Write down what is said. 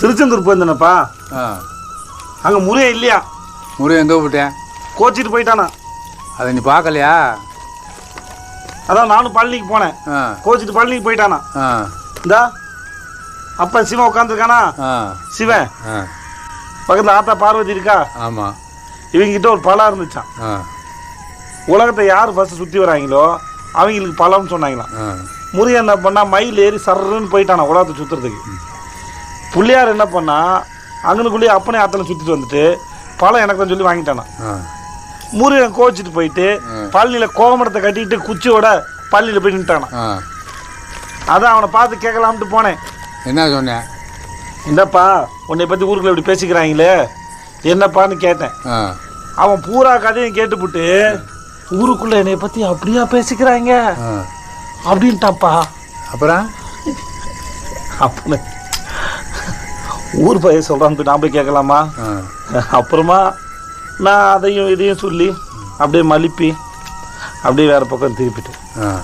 திருச்செந்தூர் போயிருந்தேனப்பா. ஆ. அங்கே முறையே இல்லையா? முறை எங்கே போட்டேன் கோச்சிட்டு போயிட்டானா. அதை நீ பார்க்கலையா? அதான் நானும் பழனிக்கு போனேன். ஆ. கோச்சிட்டு பழனிக்கு போயிட்டானா. ஆ. இந்தா அப்பா சிவன் உட்காந்துருக்கானா ஆ. சிவன். ஆ. பக்கத்தில் ஆத்தா பார்வதி இருக்கா? ஆமாம் இவங்கிட்ட ஒரு பழம் இருந்துச்சான் ஆ. உலகத்தை யார் ஃபஸ்ட்டு சுற்றி வராங்களோ அவங்களுக்கு பழம்னு சொன்னாங்களாம். ஆ. முருகன் என்ன பண்ணா மயில் ஏறி சர்றன்னு போயிட்டானா உலகத்தை சுற்றுறதுக்கு புள்ளியார் என்ன பண்ணா அங்கனுக்குள்ளேயே அப்பனே ஆத்தனை சுற்றிட்டு வந்துட்டு பழம் எனக்கு தான் சொல்லி வாங்கிட்டானா. முருகன் கோச்சிட்டு போயிட்டு பழனியில் கோமரத்தை கட்டிட்டு குச்சியோட பள்ளியில் போய் நின்ட்டானா. அதான் அவனை பார்த்து கேட்கலாம்ட்டு போனேன். என்ன சொன்னேன் இந்தப்பா உன்னை பற்றி ஊருக்குள்ள இப்படி பேசிக்கிறாங்களே? என்னப்பான்னு கேட்டேன். அவன் பூரா கதையும் கேட்டுப்புட்டு ஊருக்குள்ள என்னை பற்றி அப்படியா பேசிக்கிறாங்க? அப்படின்ட்டாப்பா. அப்புறம்? அப்படின்னு ஊர் பையன் சொல்கிறான்னு நான் போய் கேட்கலாமா? அப்புறமா நான் அதையும் இதையும் சொல்லி அப்படியே மலிப்பி அப்படியே வேறு பக்கம் திருப்பிட்டேன். ஆ.